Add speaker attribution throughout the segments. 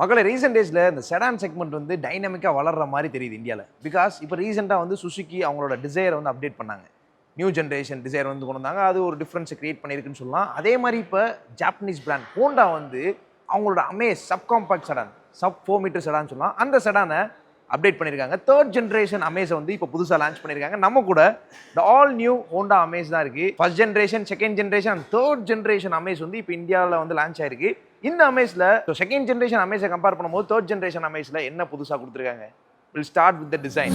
Speaker 1: மக்களை ரீசெண்ட் டேஸில் இந்த செடான் செக்மெண்ட் வந்து டைனமிக்காக வளர்ற மாதிரி தெரியுது இந்தியாவில் பிகாஸ் இப்போ ரீசெண்டாக வந்து சுசுக்கி அவங்களோட டிசைரை வந்து அப்டேட் பண்ணாங்க. நியூ ஜென்ரேஷன் டிசைர் வந்து கொண்டு வந்தாங்க. அது ஒரு டிஃப்ரென்ஸை கிரியேட் பண்ணியிருக்குன்னு சொல்லலாம். அதே மாதிரி இப்போ ஜாப்பனீஸ் பிராண்ட் ஹோண்டா வந்து அவங்களோட Amaze sub compact sedan sub four meter sedan சொல்லலாம். அந்த செடானை அப்டேட் பண்ணியிருக்காங்க தேர்ட் ஜென்ரேஷன் அமேஸை வந்து இப்போ புதுசாக லான்ச் பண்ணியிருக்காங்க நம்ம கூட the all new Honda Amaze தான் இருக்குது first generation second generation third generation Amaze வந்து இப்போ இந்தியாவில் வந்து லான்ச் ஆயிருக்கு. இந்த அமேஸில் செகண்ட் ஜென்ரேஷன் அமேஸை கம்பேர் பண்ணும்போது தேர்ட் ஜென்ரேஷன் அமேஸில் என்ன புதுசாக கொடுத்துருக்காங்க? Will start with the design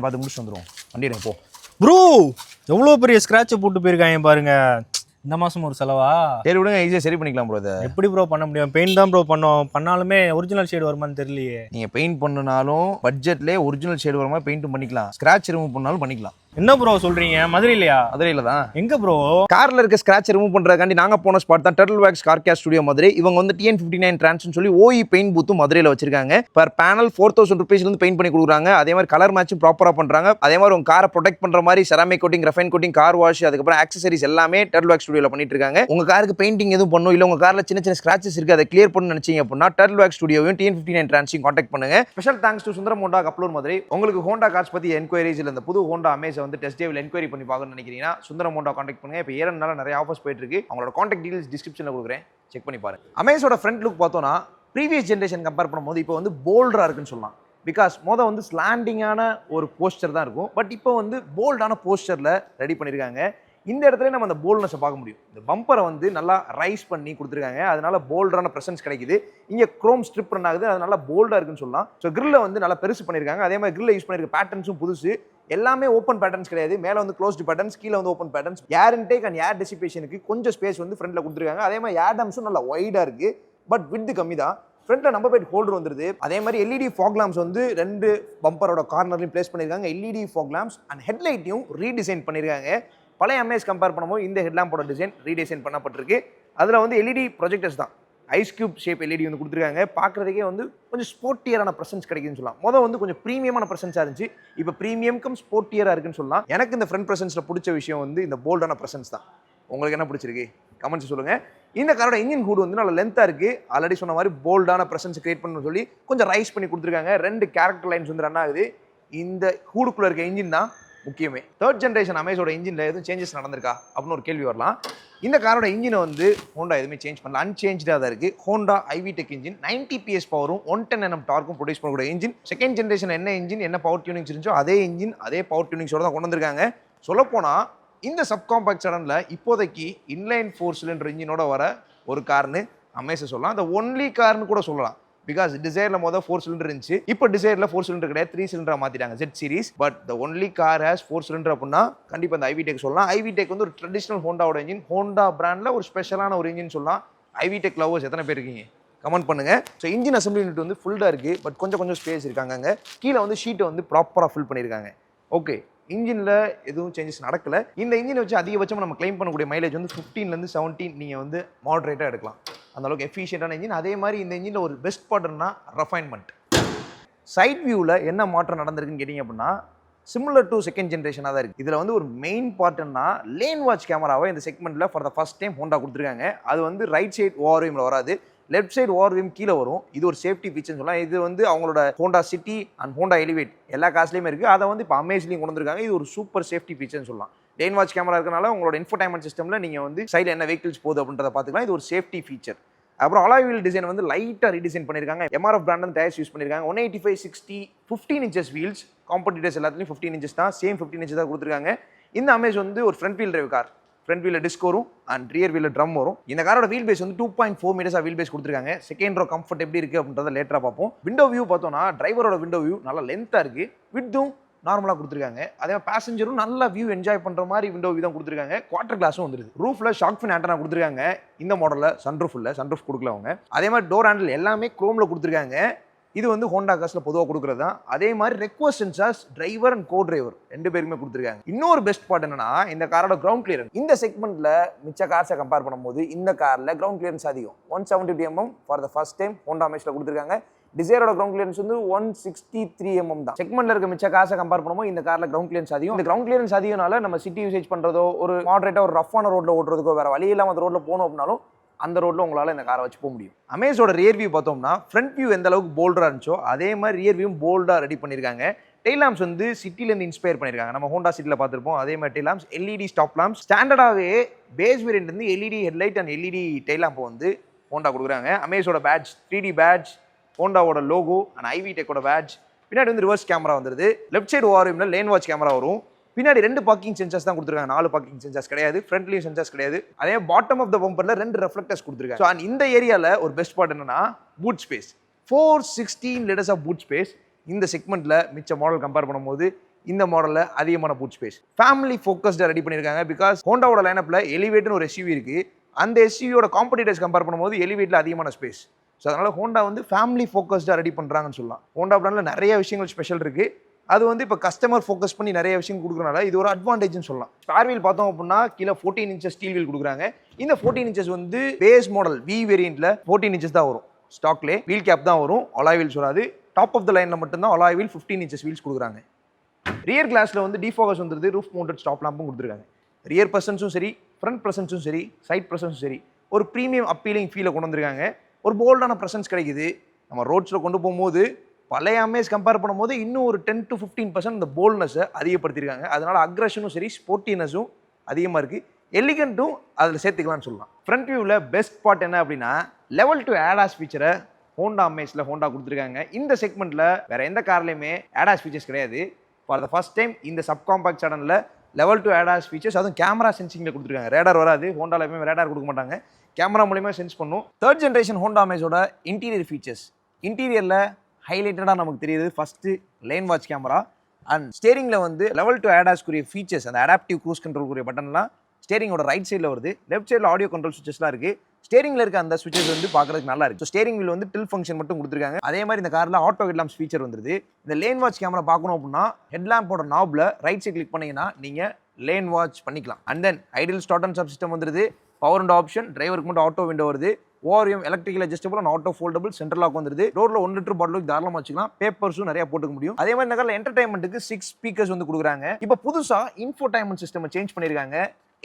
Speaker 1: அதனால் பார்த்து முடிச்சுட்டு வந்துடும் வண்டி எடுங்க போ.
Speaker 2: ப்ரோ எவ்வளோ பெரிய ஸ்க்ராட்சை போட்டு போயிருக்காங்க பாருங்க. இந்த மாசம் ஒரு செலவா?
Speaker 1: சரி விடுங்க ஈஸியாக சரி பண்ணிக்கலாம் ப்ரோ இதை.
Speaker 2: எப்படி ப்ரோ பண்ண முடியும்? பெயிண்ட் தான் ப்ரோ பண்ணோம். பண்ணாலுமே ஒரிஜினல் ஷேடு வருமான்னு தெரியலையே.
Speaker 1: நீங்கள் பெயிண்ட் பண்ணுனாலும் பட்ஜெட்லேயே ஒரிஜினல் ஷேடு வர மாதிரி பெயிண்ட்டும் பண்ணிக்கலாம். ஸ்க்ராட்ச் ரிமூவ் பண்ணாலும் பண்ணிக்கலாம்.
Speaker 2: என்ன ப்ரோ சொல்றீங்க? மதுரையிலையா?
Speaker 1: மதுரையில் தான்
Speaker 2: எங்க ப்ரோ
Speaker 1: கார்ல இருக்க ஸ்கிராட்ச் ரிமூவ் பண்றதுக்காண்டி நாங்க போன ஸ்பாட் தான் Turtle Wax car care studio Madurai. இவங்க வந்து டிஎன் ஃபிஃப்டி நைன் ட்ரான்ஸ்னு சொல்லி ஓஇ பெயிண்ட் பூத்தும் மதுரையில் வச்சிருக்காங்க. பர் பேனல் ஃபோர் தௌசண்ட் ருபீஸ்ல இருந்து பெயிண்ட் பண்ணி கொடுக்குறாங்க. அதே மாதிரி கலர் மேட்சும் ப்ராப்பரா பண்றாங்க. அதே மாதிரி உங்க காரை ப்ரொடெக்ட் பண்ற மாதிரி ceramic coating refine coating car wash அதுக்கப்புறம் ஆக்சசரிஸ் எல்லாமே டர்ட்டில் வேக்ஸ் ஸ்டுடியோல பண்ணிட்டு இருக்காங்க. உங்க காருக்கு பெயிண்டிங் எதுவும் பண்ணும்? இல்ல உங்க கார்ல சின்ன சின்ன ஸ்கிராச்சஸ் இருக்கு அதை கிளியர் பண்ணு நினைச்சீங்க அப்படின்னா டர்ட்டில் வேக்ஸ் ஸ்டுடியோவையும் டிஎன் ஃபிஃப்டி நைன் ட்ரான்ஸையும் காண்டாக்ட் பண்ணுங்க. Special thanks to Sundaram Honda Kappalur Madurai. உங்களுக்கு ஹோண்டா கார்ஸ் பத்தி என்கொயரிஸ் இல்ல இந்த புது ஹோண்டா அமேஸை வந்து டெஸ்ட் டேவில் என்கொயரி பண்ணி பார்க்கணும்னு நினைக்கிறீங்கன்னா சுந்தரம் மோண்டா காண்டாக்ட் பண்ணுங்கள் இப்போ ஏறனால நிறைய ஆஃபர்ஸ் போயிட்டு இருக்கு. அவங்களோட காண்டாக்ட் டீடைல்ஸ் டிஸ்கிரிப்ஷனில் கொடுக்குறேன். செக் பண்ணி பாருங்க. அமேஸோட ஃப்ரண்ட் லுக் பார்த்தோன்னா ப்ரீவியஸ் ஜென்ரேஷன் கம்பேர் பண்ணும்போது இப்போ வந்து போல்டராக இருக்குன்னு சொல்லலாம். பிகாஸ் மொதல் வந்து ஸ்லாண்டிங்கான ஒரு போஸ்டர் தான் இருக்கும். பட் இப்போ வந்து போல்டான போஸ்டரில் ரெடி பண்ணியிருக்காங்க இந்த இடத்துல நம்ம அந்த போல்ட்னஸை பார்க்க முடியும். இந்த பம்பரை வந்து நல்லா ரைஸ் பண்ணி கொடுத்துருக்காங்க. அதனால போல்டான ப்ரெசன்ஸ் கிடைக்குது. இங்கே க்ரோம் ஸ்ட்ரிப் ரன் ஆகுது. அது நல்லா போல்டாக இருக்குன்னு சொல்லலாம். ஸோ கிரில்ல வந்து நல்லா பெருசு பண்ணியிருக்காங்க அதே மாதிரி கிரில்ல யூஸ் பண்ணியிருக்க பேட்டர்ன்ஸும் புதுசு. எல்லாமே ஓப்பன் பேட்டர்ன்ஸ் கிடையாது. மேலே வந்து க்ளோஸ்டு பேட்டர்ன்ஸ் கீழே வந்து open patterns air intake and air டெசிபேஷனுக்கு கொஞ்சம் ஸ்பேஸ் வந்து ஃப்ரண்ட்ல கொடுத்துருக்காங்க. அதே மாதிரி ஏடம்ஸும் நல்லா ஒய்டாக இருக்கு. பட் வித் கம்மி தான். ஃப்ரண்ட்டில் நம்பர் பிளேட் ஹோல்டர் வந்துருது. அதே மாதிரி எல்இடி ஃபாக் லாம்ப்ஸ் வந்து ரெண்டு பம்பரோட கார்னர்லையும் பிளேஸ் பண்ணியிருக்காங்க எல்இடி ஃபாக் லாம்ப்ஸ் அண்ட் ஹெட்லைட்டையும் ரீடிசைன் பண்ணியிருக்காங்க பழைய அமேஸ் கம்பேர் பண்ணும்போது இந்த ஹெட்லாம்போட டிசைன் ரீடிசைன் பண்ணப்பட்டிருக்கு. அதில் வந்து எல்இடி ப்ரொஜெக்டர்ஸ் தான். ஐஸ் கியூப் ஷேப் எல்இடி வந்து கொடுத்துருக்காங்க. பார்க்குறதுக்கே வந்து கொஞ்சம் ஸ்போர்ட்டியரான ப்ரெசன்ஸ் கிடைக்குதுன்னு சொல்லலாம். மொதல் வந்து கொஞ்சம் ப்ரீமியமான ப்ரெசன்ஸாக இருந்துச்சு. இப்போ ப்ரீமியம்க்கும் ஸ்போர்ட்டியராக இருக்குன்னு சொல்லலாம். எனக்கு இந்த ஃப்ரண்ட் ப்ரெசன்ஸில் பிடிச்ச விஷயம் வந்து இந்த போல்டான ப்ரெசன்ஸ் தான். உங்களுக்கு என்ன பிடிச்சிருக்கு? கமெண்ட்ஸ் சொல்லுங்கள் இந்த காரோட இன்ஜின் ஹூடு வந்து நல்லா லென்த்தாக இருக்குது ஆல்ரெடி சொன்ன மாதிரி போல்டான ப்ரெசன்ஸ் கிரியேட் பண்ணணும்னு சொல்லி கொஞ்சம் ரைஸ் பண்ணி கொடுத்துருக்காங்க. ரெண்டு கேரக்டர் லைன்ஸ் வந்து ரன் ஆகுது. இந்த ஹூடுக்குள்ளே இருக்க இன்ஜின் தான். முக்கியமே. தேர்ட் ஜென்ரேஷன் அமேஸோட இன்ஜினில் எதுவும் சேஞ்சஸ் நடந்திருக்கா? அப்படின்னு ஒரு கேள்வி வரலாம். இந்த காரோட இன்ஜினை வந்து ஹோண்டா எதுவுமே சேஞ்ச் பண்ணல. அன்சேஞ்சாக தான் இருக்குது Honda i-VTEC engine ninety PS பவரும் ஒன் டென் என்எம் டார்க்கும் ப்ரொடியூஸ் பண்ணக்கூடிய இன்ஜின் செகண்ட் ஜென்ரேஷன் என்ன இன்ஜின் என்ன பவர் டியூனிங்ஸ் இருந்துச்சோ அதே இன்ஜின் அதே பவர் டியூனிங்ஸோட தான் கொண்டு வந்திருக்காங்க. சொல்லப்போனால் இந்த சப்காம்பாக்ட் சடனில் இப்போதைக்கு இன்லைன் ஃபோர் சிலிண்டர் இன்ஜினோட வர ஒரு கார்னு அமேஸை சொல்லலாம். அந்த ஒன்லி கார்னு கூட சொல்லலாம். பிகாஸ் டிசைரில் மொதல் ஃபோர் சிலிண்டர் இருந்துச்சு. இப்போ டிசைரில் ஃபோர் சிலிண்டர் கிடையாது. த்ரீ சிலிண்டராக மாற்றிட்டாங்க Z series but the only car has four cylinder அப்படின்னா கண்டிப்பாக இந்த ஐவி டெக் சொல்லலாம். ஐவி டெக் வந்து ஒரு ட்ரெடிஷனல் ஹோண்டாவோட இன்ஜின் ஹோண்டா பிராண்டில் ஒரு ஸ்பெஷலான ஒரு இன்ஜின் சொல்லலாம். ஐவி டெக் லவர்ஸ் எத்தனை பேர் இருக்கீங்க? கமெண்ட் பண்ணுங்க. ஸோ இன்ஜின் அசம்பிளி யூனிட் வந்து ஃபுல்லாக இருக்குது பட் கொஞ்சம் கொஞ்சம் ஸ்பேஸ் இருக்காங்க அங்கே. கீழே வந்து ஷீட்டை வந்து ப்ராப்பராக ஃபில் பண்ணியிருக்காங்க ஓகே இன்ஜினில் எதுவும் சேஞ்சஸ் நடக்கல. இந்த இன்ஜினை வச்சு அதிகபட்சமாக நம்ம க்ளைம் பண்ணக்கூடிய மைலேஜ் வந்து ஃபிஃப்டீன்லேருந்து செவன்டீன் நீங்கள் வந்து மாடரேட்டாக எடுக்கலாம். அந்தளவுக்கு எஃபிஷியண்டான இன்ஜின் அதே மாதிரி இந்த இன்ஜினில் ஒரு பெஸ்ட் பார்ட்னா ரெஃபைன்மெண்ட் சைட் வியூவில் என்ன மாற்றம் நடந்திருக்குன்னு கேட்டிங்க அப்படின்னா சிமிலர் டு செகண்ட் ஜென்ரேஷனாக தான் இருக்குது இதில் வந்து ஒரு மெயின் பார்ட்னா லேன் வாட்ச் கேமராவை இந்த செக்மெண்ட்டில் for the first time Honda கொடுத்துருக்காங்க. அது வந்து ரைட் சைட் ஓவர்வியூமில் வராது. லெஃப்ட் சைடு ஓவர்வியூம் கீழே வரும். இது ஒரு சேஃப்டி ஃபீச்சர்னு சொல்லலாம். இது வந்து அவங்களோட Honda City and Honda Elevate எல்லா காசுலேயுமே இருக்குது அதை வந்து இப்போ அமேஸ்லேயும் கொண்டு வந்திருக்காங்க. இது ஒரு சூப்பர் சேஃப்டி ஃபீச்சர்னு சொல்லலாம். டெயின் வாட்ச் கேமரா இருக்கனால உங்களோட இன்ஃபர்டைன்மெண்ட் சிஸ்டமில் நீங்கள் வந்து சைடில் என்ன வெஹிக்கிள்ஸ் போகுது அப்படின்றத பார்த்துக்கலாம். இது ஒரு சேஃப்டி ஃபீச்சர் அப்புறம் அலாய் வீல் டிசைன் வந்து லைட்டாக ரீடிசைன் பண்ணியிருக்காங்க எம்ஆர்எஃப் பிராண்ட் வந்து டயர்ஸ் யூஸ் பண்ணியிருக்காங்க one eighty five sixty fifteen inches wheels competitors எல்லாத்துலையும் ஃபிஃப்டீன் இன்ச்சஸ் தான் சேம் ஃபிஃப்டீன் இன்ச்சஸ் தான் கொடுத்துருக்காங்க. இந்த அமேஸ் வந்து ஒரு front wheel drive car front வீலில் disc வரும் அண்ட் ரியர் வீலில் ட்ரம் வரும். இந்த காரோட வீல் பேஸ் வந்து டூ பாயிண்ட் ஃபோர் மீட்டர்ஸாக வீல் பேஸ் கொடுத்துருக்காங்க. செகண்ட் ரோ கம்ஃபர்ட் எப்படி இருக்குது அப்படின்றத லேட்டராக பார்ப்போம். விண்டோ வியூ பார்த்தோம்னா டிரைவரோட விண்டோ வியூ நல்லா லென்த்தாக இருக்குது வித்தும் நார்மலாக கொடுத்துருக்காங்க. அதே மாதிரி பேசஞ்சரும் நல்ல வியூ என்ஜாய் பண்ணுற மாதிரி விண்டோ விதம் கொடுத்துருக்காங்க. குவார்டர் கிளாஸும் வந்துருது. ரூஃபில் ஷாக் ஃபின் ஆண்டனா கொடுத்துருக்காங்க. இந்த மாடலில் சன்ரூஃப் இல்லை சன்ரூஃப் கொடுக்கல அவங்க. அதே மாதிரி டோர் ஹேண்டில் எல்லாமே க்ரோமில் கொடுத்துருக்காங்க. இது வந்து ஹோண்டா காஸில் பொதுவாக கொடுக்குறது தான். அதே மாதிரி request sensors driver and co driver ரெண்டு பேருமே கொடுத்துருக்காங்க. இன்னொரு பெஸ்ட் பார்ட் என்னன்னா இந்த காரோட கிரவுண்ட் கிளியரன்ஸ் இந்த செக்மெண்ட்ல மிச்ச கார்ஸை கம்பேர் பண்ணும்போது இந்த காரில் கிரவுண்ட் கிளியரன்ஸ் அதிகம். One seventy mm for the first time Honda மேஸில் கொடுத்துருக்காங்க. டிசைரோட கிரவுண்ட் கிளியரன்ஸ் வந்து ஒன் சிக்ஸ்டி த்ரீ எம்எம் தான். செக்மெண்ட்ல இருக்க மிச்ச காசை கம்பேர் பண்ணும்போது இந்த கார்ல கிரவுண்ட் கிளியரன்ஸ் அதிகம். இந்த கிரவுண்ட் கிளியரன்ஸ் அதிகம்னால நம்ம சிட்டி யூசேஜ் பண்றதோ ஒரு மாடரேட்டா ஒரு ரஃபான ரோட்ல ஓட்டுறதுக்கோ வேற வழி இல்லாம அந்த ரோட்ல போகணும் அப்படின்னாலும் அந்த ரோட்ல உங்களால இந்த காரை வச்சு போக முடியும். அமேஸோட ரியர் வியூ பார்த்தோம்னா ஃப்ரண்ட் வியூ எந்த அளவுக்கு போல்டா இருந்துச்சோ அதே மாதிரி ரியர் வியூ போல்டா ரெடி பண்ணியிருக்காங்க டெய்லாம்ஸ் லாம்ப்ஸ் வந்து சிட்டிலேருந்து இன்ஸ்பயர் பண்ணியிருக்காங்க நம்ம ஹோண்டா சிட்டியில் பார்த்துருப்போம். அதே மாதிரி taillamps lamps LED stop lamps ஸ்டாண்டர்டாகவே base variant வந்து LED headlight and LED taillamp வந்து ஹோண்டா கொடுக்குறாங்க. அமேஸோட பேட்ச் த்ரீ டி பேட்ச் ஹோண்டாவோட லோகோ அண்ட் ஐவி டெக்கோட வேட்ச் பின்னாடி வந்து ரிவர்ஸ் கேமரா வந்துருது. லெஃப்ட் சைடு ஓஆர்எம்ல லேன் வாட்ச் கேமரா வரும். பின்னாடி ரெண்டு பார்க்கிங் சென்சர்ஸ் தான் கொடுத்துருக்காங்க. நாலு பார்க்கிங் சென்சர்ஸ் கிடையாது. ஃப்ரண்ட்லயும் சென்சர்ஸ் கிடையாது. அதே பாட்டம் ஆஃப் த பம்பர்ல ரெண்டு ரெஃப்ளெக்டர்ஸ் கொடுத்துருக்காங்க. ஸோ அண்ட் இந்த ஏரியாவில் ஒரு பெஸ்ட் பார்ட் என்னன்னா boot space four sixteen litres of boot space இந்த செக்மெண்ட்ல மிச்ச மாடல் கம்பேர் பண்ணும்போது இந்த மாடலில் அதிகமான பூட் ஸ்பேஸ் ஃபேமிலி ஃபோக்கஸ்டாக ரெடி பண்ணியிருக்காங்க பிகாஸ் ஹோண்டாவோட லைனப்பில் எலிவேட்னு ஒரு எஸ்யூவி இருக்குது அந்த எஸ்யூவியோட காம்படிட்டர்ஸ் கம்பேர் பண்ணும்போது எலிவேட்டில் அதிகமான ஸ்பேஸ் ஸோ அதனால் ஹோண்டா வந்து ஃபேமிலி ஃபோக்கஸ்டாக ரெடி பண்ணுறாங்கன்னு சொல்லலாம். ஹோண்டா பிராண்டில் நிறைய விஷயங்கள் ஸ்பெஷல் இருக்குது அது வந்து இப்போ கஸ்டமர் ஃபோக்கஸ் பண்ணி நிறைய விஷயம் கொடுக்குறனால இது ஒரு அட்வான்டேஜ்னு சொல்லலாம். ஸ்பேர் வீல் பார்த்தோம் அப்படின்னா கீழே ஃபோர்டீன் இன்ச்சஸ் ஸ்டீல் வீல் கொடுக்குறாங்க. இந்த ஃபோர்டீன் இன்ச்சஸ் வந்து பேஸ் மாடல் வி வேரியண்ட்ல ஃபோர்டீன் இன்ச்சஸ் தான் வரும். ஸ்டாக்லே வீல் கேப் தான் வரும். அலாய் வீல்ஸ் வராது. டாப் ஆஃப் த லைனில் மட்டும்தான் alloy wheel fifteen inches wheels கொடுக்குறாங்க. ரியர் கிளாஸில் வந்து டிஃபோகஸ் வந்துருது. ரூஃப் மவுண்டட் ஸ்டாப் லாம்பும் கொடுத்துருக்காங்க. ரியர் பர்சன்ஸும் சரி ஃப்ரண்ட் ப்ரெசன்ஸும் சரி சைட் ப்ரெசன்ஸும் சரி. ஒரு ப்ரீமியம் அப்பீலிங் ஃபீலை கொண்டு வந்திருக்காங்க. ஒரு போல்டான ப்ரெசன்ஸ் கிடைக்குது. நம்ம ரோட்ஸில் கொண்டு போகும்போது பழைய அமேஸ் கம்பேர் பண்ணும்போது இன்னும் ஒரு டென் டு ஃபிஃப்டீன் பர்சன்ட் இந்த போல்ட்னஸை அதிகப்படுத்தியிருக்காங்க. அதனால் அக்ரஷனும் சரி ஸ்போர்ட்டினஸும் அதிகமாக இருக்குது எலிகண்ட்டும் அதில் சேர்த்துக்கலாம்னு சொல்லலாம். ஃப்ரண்ட் வியூவில் பெஸ்ட் பார்ட் என்ன அப்படின்னா லெவல் டு ஆடாஸ் ஃபீச்சரை ஹோண்டா அமேஸில் ஹோண்டா கொடுத்துருக்காங்க. இந்த செக்மெண்ட்டில் வேறு எந்த கார்லேயுமே ஆடாஸ் ஃபீச்சர்ஸ் கிடையாது. ஃபார் த ஃபஸ்ட் டைம் இந்த சப் சடனில் லெவல் டூ ஆடாஸ் ஃபீச்சர்ஸ் அதுவும் கேமரா சென்சிங்கில் கொடுத்துருக்காங்க. ரேடார் வராது ஹோண்டால எப்பவுமே ரேடார் கொடுக்க மாட்டாங்க. கேமரா மூலியமாக சென்ஸ் பண்ணும். தேர்ட் ஜென்ரேஷன் ஹோண்டா அமேஸோட இன்டீரியர் ஃபீச்சர்ஸ் இன்டீரியரில் ஹைலைட்டடாக நமக்கு தெரியுது. First line watch camera and ஸ்டேரிங்கில் வந்து லெவல் டு ஆடாஸ்க்குரிய ஃபீச்சர்ஸ் அந்த அடாப்டிவ் க்ரூஸ் கண்ட்ரோல்க்குரிய பட்டன்லாம் ஸ்டேரிங்கோட ரைட் சைடில் வருது. லெஃப்ட் சைடில் ஆடியோ கண்ட்ரோல் சுவிச்சஸ்லாம் இருக்குது ஸ்டேரிங்கில் இருக்க அந்த சுவிச்சஸ் வந்து பார்க்கறதுக்கு நல்லா இருக்கு. ஸோ ஸ்டேரிங் வீல் வந்து டில் ஃபங்க்ஷன் மட்டும் கொடுத்துருக்காங்க. அதே மாதிரி இந்த காரில் ஆட்டோ ஹெட்லாம்ஸ் ஃபீச்சர் வந்துருது. இந்த லேன் வாட்ச் கேமரா பார்க்கணும் அப்படின்னா ஹெட்லாம்போட நாப்ல ரைட் சைட் கிளிக் பண்ணீங்கன்னா நீங்கள் லேன் வாட்ச் பண்ணிக்கலாம். And then idle start and sub system வந்துருது. பவர் அண்ட் ஆப்ஷன் டிரைவருக்கு மட்டும் ஆட்டோ விண்டோ வருது. ORVM electrical adjustable and auto foldable central lock வந்துருது. ரோட்ல ஒன் லிட்டர் பாட்டிலுக்கு தாராளமாக வச்சுக்கலாம். பேப்பர்ஸும் நிறைய போட்டுக்க முடியும். அதே மாதிரி இந்த என்டர்டைன்மெண்ட்டுக்கு சிக்ஸ் ஸ்பீக்கர்ஸ் வந்து கொடுக்குறாங்க. இப்போ புதுசாக இன்ஃபோடைன்மெண்ட் சிஸ்டம் சேஞ்ச் பண்ணியிருக்காங்க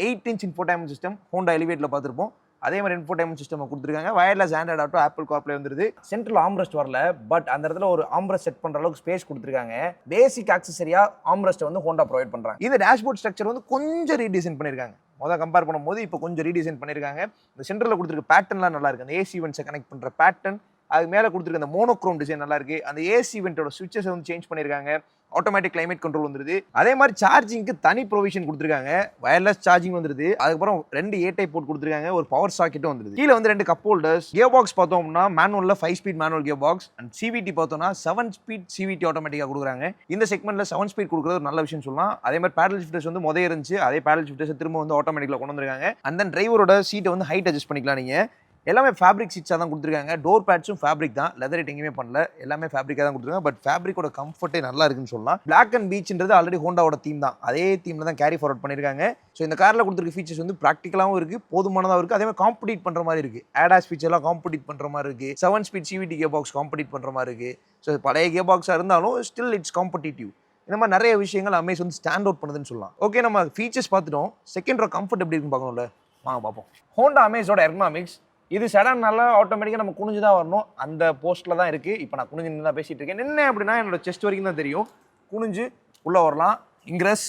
Speaker 1: eight inch infotainment system Honda எலிவேட்டில் பார்த்துருப்போம். அதே மாதிரி இன்ஃபோடைன்மெண்ட் சிஸ்டம் கொடுத்துருக்காங்க. Wireless Android auto Apple CarPlay வந்துருது. சென்ட்ரல் ஆம்ரஸ்ட் வரல பட் அந்த இடத்துல ஒரு ஆம்ரஸ்ட் செட் பண்ணுற அளவுக்கு ஸ்பேஸ் கொடுத்துருக்காங்க. பேசிக் ஆக்சசரியா ஆம்ரஸ்ட் வந்து ஹோண்டா ப்ரொவைட் பண்ணுறாங்க இது டேஷ்போர்ட் ஸ்ட்ரக்சர் வந்து கொஞ்சம் ரீடிசைன் பண்ணியிருக்காங்க முதல் கம்பேர் பண்ணும்போது இப்போ கொஞ்சம் ரீடிசைன் பண்ணியிருக்காங்க இந்த சென்டரில் கொடுத்துருக்க பேட்டர்ன்லாம் நல்லா இருக்கு. அந்த ஏசி வென்ட்ஸை கனெக்ட் பண்ணுற பேட்டர்ன் அதுக்கு மேலே கொடுத்துருக்க அந்த மோனோக்ரோம் டிசைன் நல்லா இருக்கு அந்த ஏசி வென்ட்டோட சுவிச்சஸ் வந்து சேஞ்ச் பண்ணியிருக்காங்க. ஆட்டோமேட்டிக் கிளைமேட் கண்ட்ரோல் வந்துருது. அதே மாதிரி சார்ஜிங்க்கு தனி ப்ரொவிஷன் கொடுத்துருக்காங்க. வயர்லெஸ் சார்ஜிங் வந்துருது. அதுக்கப்புறம் ரெண்டு ஏ டைப் போர்ட் கொடுத்துருக்காங்க. ஒரு பவர் சாக்கெட்டும் வந்துருது. கீழே வந்து ரெண்டு கப் ஹோல்டர்ஸ் கியர் பாக்ஸ் பார்த்தோம் அப்படின்னா மேனுவலில் five speed manual gear box and CVT பார்த்தோம்னா செவன் ஸ்பீட் சிவிடி ஆட்டோமேட்டிக்காக கொடுக்குறாங்க. இந்த செக்மெண்ட்டில் செவன் ஸ்பீட் கொடுக்குறது ஒரு நல்ல விஷயம் சொல்லலாம். அதே மாதிரி பேடல் ஷிஃப்டர்ஸ் வந்து முதல் இருந்துச்சு. அதே பேடல் ஷிஃப்டர்ஸ் திரும்ப வந்து ஆட்டோமேட்டிக்கில் கொண்டு வந்திருக்காங்க. அண்ட் தென் டிரைவரோட சீட்டை வந்து ஹைட் அட்ஜஸ்ட் பண்ணிக்கலாம் நீங்கள் எல்லாமே ஃபேப்ரிக் சீட்ஸாக தான் கொடுத்துருக்காங்க. டோர் பேட்ஸும் ஃபேப்ரிக் தான். லெதர் எங்கேயுமே பண்ணல. எல்லாமே ஃபேப்ரிக்காக தான் கொடுத்துருக்காங்க. பட் ஃபேப்ரிக்கோட கம்ஃபர்ட்டே நல்லா இருக்குன்னு சொல்லலாம். பிளாக் அண்ட் பீச்ன்றது ஆல்ரெடி ஹோண்டாவோட தீம் தான். அதே தீமில் தான் கேரி ஃபார்வர்ட் பண்ணியிருக்காங்க. ஸோ இந்த காரில் கொடுத்துருக்க ஃபீச்சர்ஸ் வந்து ப்ராக்டிக்கலாகவும் இருக்குது போதுமானதாக இருக்குது அதே மாதிரி காம்படிட் பண்ணுற மாதிரி இருக்குது ஆடாஸ் ஃபீச்சர்லாம் காம்படிட் பண்ணுற மாதிரி இருக்குது seven speed CVT gear box compete பண்ணுற மாதிரி இருக்குது ஸோ பழைய கியர் பாக்ஸாக இருந்தாலும் ஸ்டில் இட்ஸ் காம்படிட்டிவ் இந்த மாதிரி நிறைய விஷயங்கள் அமேஸ் வந்து ஸ்டாண்ட் அவுட் பண்ணுதுன்னு சொல்லலாம். ஓகே நம்ம ஃபீச்சர்ஸ் பார்த்துட்டோம். செகண்ட் ரோ கம்ஃபர்ட் எப்படி இருக்குன்னு பார்க்கணும்ல? வாங்க பார்ப்போம். ஹோண்டா அமேஸோட எர்னாமிக்ஸ் இது சடன் நல்லா ஆட்டோமேட்டிக்காக நம்ம குனிஞ்சு தான் வரணும். அந்த போஸ்ட்டில் தான் இருக்குது இப்போ நான் குனிஞ்சு நின்று தான் பேசிகிட்டு இருக்கேன் என்ன அப்படின்னா என்னோட செஸ்ட் வரைக்கும் தான் தெரியும். குனிஞ்சு உள்ளே வரலாம். இங்கிரஸ்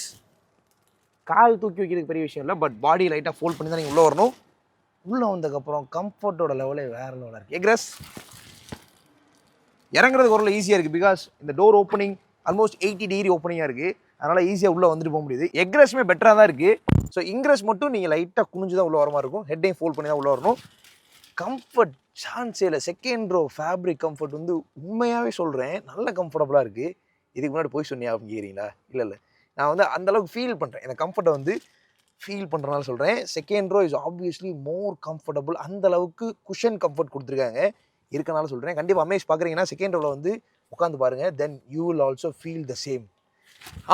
Speaker 1: கால் தூக்கி வைக்கிறதுக்கு பெரிய விஷயம் இல்லை பட் பாடி லைட்டாக ஃபோல்ட் பண்ணி தான் நீங்கள் உள்ளே வரணும். உள்ளே வந்ததுக்கப்புறம் கம்ஃபர்ட்டோட லெவலே வேறு லெவலாக இருக்குது எக்ரஸ் இறங்குறது ஒரு ஈஸியாக இருக்குது பிகாஸ் இந்த door opening almost eighty degree ஓப்பனிங்காக இருக்குது அதனால் ஈஸியாக உள்ளே வந்துட்டு போக முடியுது. எக்ரஸ்மே பெட்டராக தான் இருக்குது ஸோ இங்கிரஸ் மட்டும் நீங்கள் லைட்டாக குனிஞ்சு தான் உள்ளே வர மாதிரி இருக்கும். ஹெட்டையும் ஃபோல்ட் பண்ணி தான் உள்ளே வரணும். கம்ஃபர்ட் சான்ஸே இல்லை. செகண்ட் ரோ ஃபேப்ரிக் கம்ஃபர்ட் வந்து உண்மையாகவே சொல்கிறேன் நல்ல கம்ஃபர்டபுளாக இருக்குது இதுக்கு முன்னாடி போய் சொன்னியா அப்படிங்கிறீங்களா? இல்லை இல்லை. நான் வந்து அந்தளவுக்கு ஃபீல் பண்ணுறேன் இந்த கம்ஃபர்ட்டை வந்து ஃபீல் பண்ணுறனால சொல்கிறேன் second row is obviously more comfortable அந்தளவுக்கு குஷன் கம்ஃபர்ட் கொடுத்துருக்காங்க. இருக்கனால சொல்கிறேன் கண்டிப்பாக அமேஸ் பார்க்குறீங்கன்னா செகண்ட் ரோவில் வந்து உட்காந்து பாருங்கள் then you will also feel the same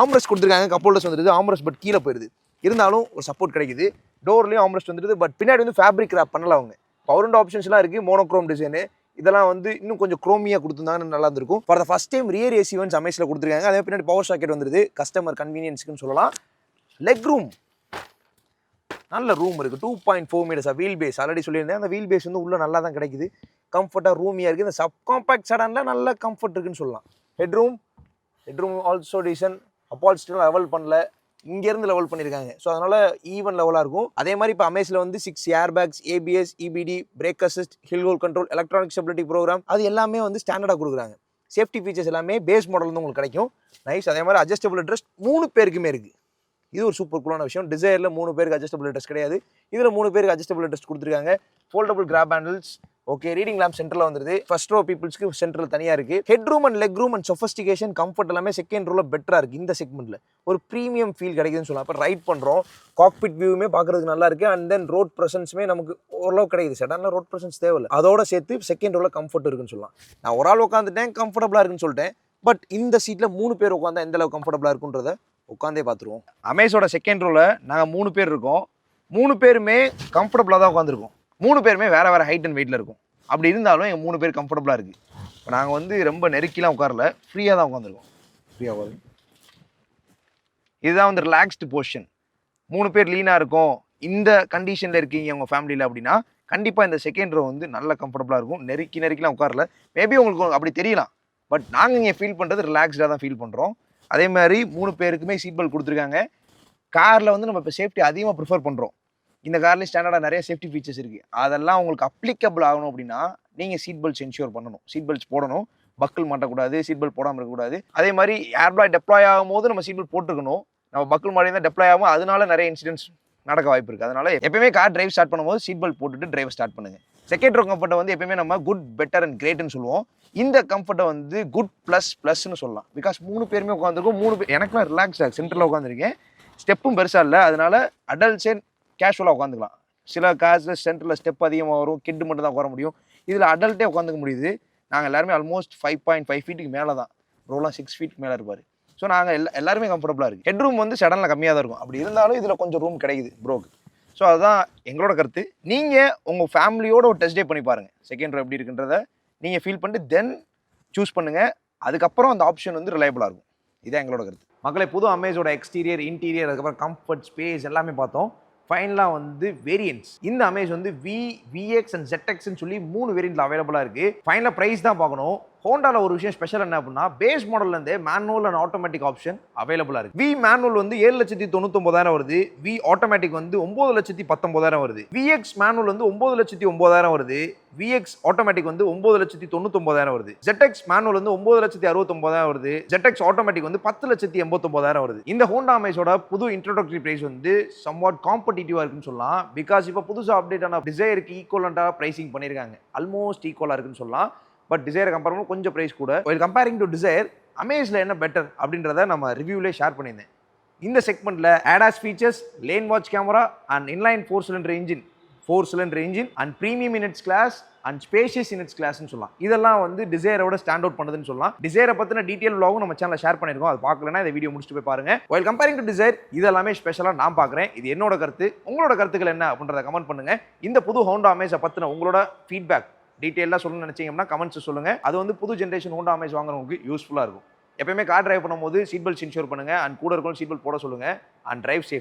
Speaker 1: armrest கொடுத்துருக்காங்க. கப்போல்டர்ஸ் வந்துடுது ஆம்ரஸ் பட் கீழே போயிடுது இருந்தாலும் ஒரு சப்போர்ட் கிடைக்குது. டோர்லேயும் ஆம்ரஸ்ட் வந்துடுது பட் பின்னாடி வந்து ஃபேப்ரிக் ரேப் பண்ணல அவங்க. பவர் அண்ட் ஆப்ஷன்ஸ்லாம் இருக்குது மோனோக்ரோம் டிசைனு இதெல்லாம் வந்து இன்னும் கொஞ்சம் குரோமியாக கொடுத்துருந்தாங்கன்னு நல்லா இருந்திருக்கும். For the first time rear AC வந்து அமேஸில் கொடுத்துருக்காங்க. அதே பின்னாடி பவர் ஷாக்கெட் வந்துருது. கஸ்டமர் கன்வீனியன்ஸுக்குன்னு சொல்லலாம். லெக் ரூம் நல்ல ரூம் இருக்குது டூ பாயிண்ட் ஃபோர் மீட்டர்ஸாக வீல் பேஸ் ஆல்ரெடி சொல்லியிருந்தேன். அந்த வீல் பேஸ் வந்து உள்ளே நல்லா தான் கிடைக்குது. கம்ஃபர்ட்டாக ரூமியாக இருக்குது இந்த சப் காம்பேக்ட் சடனில் நல்ல கம்ஃபர்ட் இருக்குன்னு சொல்லலாம். ஹெட்ரூம் ஹெட்ரூம் ஆல்சோ டீசன் அப்பால்ஸ்டில் லெவல் பண்ணல. இங்கேருந்து லெவல் பண்ணியிருக்காங்க ஸோ அதனால் ஈவன் லெவலாக இருக்கும். அதே மாதிரி இப்போ அமேஸில் வந்து six air bags ABS EBD brake assist hill hold control electronic stability program அது எல்லாமே வந்து ஸ்டாண்டர்டாக கொடுக்குறாங்க. சேஃப்டி ஃபீச்சர்ஸ் எல்லாமே பேஸ் மாடல் வந்து உங்களுக்கு கிடைக்கும். நைஸ் அதே மாதிரி அட்ஜஸ்டபிள் ட்ரெஸ் மூணு பேருக்குமே இருக்குது இது ஒரு சூப்பர் கூலான விஷயம். டிசைரில் மூணு பேருக்கு அட்ஜஸ்டபிள் ட்ரெஸ் கிடையாது. இதில் மூணு பேருக்கு அட்ஜஸ்டபிள் ட்ரெஸ் கொடுத்துருக்காங்க. Foldable grab handles okay reading lamp சென்டரில் வந்துருது. ஃபர்ஸ்ட் ரோ பீப்புள்ஸ்க்கு சென்டரில் தனியாக இருக்குது head room and leg room and sophistication comfort எல்லாமே செகண்ட் ரோவில் பெட்டராக இருக்குது இந்த செக்மெண்ட்டில் ஒரு ப்ரீமியம் ஃபீல் கிடைக்குதுன்னு சொல்லலாம். இப்போ ரைட் பண்ணுறோம் காக்பிட் வியூவுமே பார்க்குறதுக்கு நல்லா இருக்குது அண்ட் தென் ரோட் ப்ரெசன்ஸுமே நமக்கு ஓரளவு கிடைக்குது. சடனில் ரோட் ப்ரெசன்ஸ் தேவையில்லை. அதோட சேர்த்து செகண்ட் ரோவில் கம்ஃபர்ட் இருக்குன்னு சொல்லலாம். நான் ஒரு ஆள் உட்காந்துட்டேன் கம்ஃபர்டபுளாக இருக்குன்னு சொல்லிட்டேன். பட் இந்த சீட்டில் மூணு பேர் உட்காந்தா எந்த அளவுக்கு கம்ஃபர்டபுளாக இருக்குன்றத உட்காந்தே பார்த்துருவோம் அமேஸோட செகண்ட் ரோவில் நாங்கள் மூணு பேர் இருக்கோம். மூணு பேருமே கம்ஃபர்டபுளாக தான் உட்காந்துருக்கோம் மூணு பேருமே வேறு வேறு ஹைட் அண்ட் வெயிட்டில் இருக்கும். அப்படி இருந்தாலும் எங்கள் மூணு பேர் கம்ஃபர்டபுளாக இருக்குது இப்போ நாங்கள் வந்து ரொம்ப நெருக்கிலாம் உட்காரல ஃப்ரீயாக தான் உட்காந்துருக்கோம் ஃப்ரீயாக உட்காந்து இதுதான் வந்து ரிலாக்ஸ்டு பொசிஷன் மூணு பேர் லீனாக இருக்கும். இந்த கண்டிஷனில் இருக்கீங்க உங்கள் ஃபேமிலியில் அப்படின்னா கண்டிப்பாக இந்த செகண்ட் ரோ வந்து நல்ல கம்ஃபர்டபுளாக இருக்கும். நெருக்கி நெருக்கிலாம் உட்காரல. மேபி உங்களுக்கு அப்படி தெரியலாம். பட் நாங்கள் இங்கே ஃபீல் பண்ணுறது ரிலாக்ஸ்டாக தான் ஃபீல் பண்ணுறோம் அதே மாதிரி மூணு பேருக்குமே சீட் பெல்ட் கொடுத்துருக்காங்க. காரில் வந்து நம்ம இப்போ சேஃப்டி அதிகமாக ப்ரிஃபர் பண்ணுறோம் இந்த கார்லேயும் ஸ்டாண்டர்டாக நிறைய சேஃப்டி ஃபீச்சர்ஸ் இருக்குது அதெல்லாம் உங்களுக்கு அப்ளிகபிள் ஆகணும் அப்படின்னா நீங்கள் சீட் பெல்ட்ஸ் என்ஷூர் பண்ணணும். சீட் பெல்ட்ஸ் போடணும். பக்கிள் மாட்டக்கூடாது. சீட் பெல்ட் போடாமல் இருக்கக்கூடாது. அதே மாதிரி ஏர்பிளாய் டெப்ளாய் ஆகும்போது நம்ம சீட் பெல்ட் போட்டுருக்கணும். நம்ம பக்கிள் மாடி தான் டெப்ளாய் ஆகும். அதனால நிறைய இன்சிடென்ட்ஸ் நடக்க வாய்ப்பு இருக்குது அதனால எப்பயுமே கார் டிரைவ் ஸ்டார்ட் பண்ணும்போது சீட் பெல்ட் போட்டுட்டு டிரைவ் ஸ்டார்ட் பண்ணுங்கள் செகண்ட் ரோ கம்ஃபர்ட்டை வந்து எப்பயுமே நம்ம குட் பெட்டர் அண்ட் கிரேட்னு சொல்லுவோம். இந்த கம்ஃபர்ட்டை வந்து குட் ப்ளஸ் ப்ளஸ்னு சொல்லலாம். பிகாஸ் மூணு பேருமே உட்காந்துருக்கோம் மூணு பேர் எனக்குலாம் ரிலாக்ஸ் ஆகுது சென்டரில் உட்காந்துருக்கேன் ஸ்டெப்பும் பெருசாக இல்லை. அதனால அடல்ட்ஸே கேஷுவலாக உட்காந்துக்கலாம். சில காசில் சென்டரில் ஸ்டெப் அதிகமாக வரும். கிட்டு மட்டும் தான் உட்கார முடியும். இதில் அடல்ட்டே உட்காந்துக்க முடியுது. நாங்கள் எல்லாருமே ஆல்மோஸ்ட் ஃபைவ் பாயிண்ட் ஃபைவ் ஃபீட்டுக்கு மேலே தான். ரோலாம் சிக்ஸ் ஃபீட் மேலே இருப்பார். ஸோ நாங்கள் எல்லா எல்லாருமே கம்ஃபர்டபுளாக இருக்குது ஹெட் ரூம் வந்து சடனில் கம்மியாக தான் இருக்கும். அப்படி இருந்தாலும் இதில் கொஞ்சம் ரூம் கிடைக்குது ப்ரோக்கு ஸோ அதுதான் எங்களோட கருத்து. நீங்கள் உங்கள் ஃபேமிலியோட ஒரு டெஸ்ட் டே பண்ணி பாருங்கள் செகண்ட் ரோ எப்படி இருக்குன்றத நீங்கள் ஃபீல் பண்ணிட்டு தென் சூஸ் பண்ணுங்கள் அதுக்கப்புறம் அந்த ஆப்ஷன் வந்து ரிலையபிளாக இருக்கும். இதான் எங்களோட கருத்து. மக்களை புது அமேஸோட எக்ஸ்டீரியர் இன்டீரியர் அதுக்கப்புறம் கம்ஃபர்ட் ஸ்பேஸ் எல்லாமே பார்த்தோம். ஃபைனலாக வந்து வேரியன்ஸ் இந்த அமேஸ் வந்து வி விஎக்ஸ் அண்ட் ஜெட்எக்ஸ்னு சொல்லி மூணு வேரியன்ட்ல அவைலபிளாக இருக்குது ஃபைனலாக ப்ரைஸ் தான் பார்க்கணும். ஹோண்டாவில் ஒரு விஷயம் ஸ்பெஷல் என்ன அப்படின்னா பேஸ் மாடல்லேருந்தே மேனுவல் அண்ட் ஆட்டோமேட்டிக் ஆப்ஷன் அவைலபிளாக இருக்குது வி மேனுவல் வந்து ஏழு லட்சத்தி தொண்ணூத்தொம்பதாயிரம் வருது. வி ஆட்டோமேட்டிக் வந்து ஒம்பது லட்சத்தி பத்தொம்பதாயிரம் வருது. விஎக்ஸ் மேனுவல் வந்து ஒம்பது லட்சத்தி ஒம்பதாயிரம் வருது. விஎக்ஸ் ஆட்டோமேட்டிக் வந்து ஒம்பது லட்சத்தி தொண்ணூத்தொம்பதாயிரம் வருது. ஜெட்எக்ஸ் மேனுவல் வந்து ஒம்பது லட்சத்தி அறுபத்தொம்பதாயிரம் வருது. ஜெட்எக்ஸ் ஆட்டோமேட்டிக் வந்து பத்து லட்சத்தி எண்பத்தொம்பதாயிரம் வருது. இந்த ஹோண்டா அமேஸோட புது இன்ட்ரோடக்டரி பிரைஸ் வந்து சம்வாட் காம்படிட்டிவாக இருக்குன்னு சொல்லலாம். பிகாஸ் இப்போ புதுசாக அப்டேட் ஆன டிசைருக்கு ஈக்குவலண்ட்டாக ப்ரைசிங் பண்ணியிருக்காங்க ஆல்மோஸ்ட் ஈக்குவலாக இருக்குன்னு சொல்லலாம். பட் டிசைரை கம்பேர் பண்ணும் கொஞ்சம் ப்ரைஸ் கூட. ஒரு கம்பேரிங் டு டிசைர் அமேஸில் என்ன பெட்டர் அப்படின்றத நம்ம ரிவ்யூலே ஷேர் பண்ணியிருந்தேன். இந்த செக்மெண்ட்டில் ADAS features lane watch camera and inline four cylinder engine four cylinder engine and premium in its class and spacious in its கிளாஸ்னு சொல்லலாம். இதெல்லாம் வந்து டிசைரோட ஸ்டாண்ட் அவுட் பண்ணுதுன்னு சொல்லலாம். டிசைரை பற்றின டீட்டெயில் vlog நம்ம சேனலில் ஷேர் பண்ணியிருக்கோம். அது பார்க்கலனா இந்த வீடியோ முடிச்சுட்டு போய் பாருங்க. வைல் கம்பேரிங் டு டிசைர் இதெல்லாமே ஸ்பெஷலாக நான் பார்க்குறேன். இது என்னோட கருத்து. உங்களோட கருத்துக்கள் என்ன அப்படின்றத கமெண்ட் பண்ணுங்க. இந்த புது ஹோண்டா அமேஸை பற்றின உங்களோட ஃபீட்பேக் டீட்டெயிலாக சொல்லணும்னு நினச்சிங்கன்னா கமெண்ட்ஸ் சொல்லுங்கள் அது வந்து புது ஜென்ரேஷன் ஹோண்டா அமேஸ் வாங்குறவங்களுக்கு யூஸ்ஃபுல்லாக இருக்கும். எப்பயுமே கார் டிரைவ் பண்ணும்போது சீட் பெல்ட் இன்ஷூர் பண்ணுங்கள் அண்ட் கூட இருக்கணும் சீட் பெல்ட் போட சொல்லுங்கள் அண்ட் டிரைவ் சேஃப்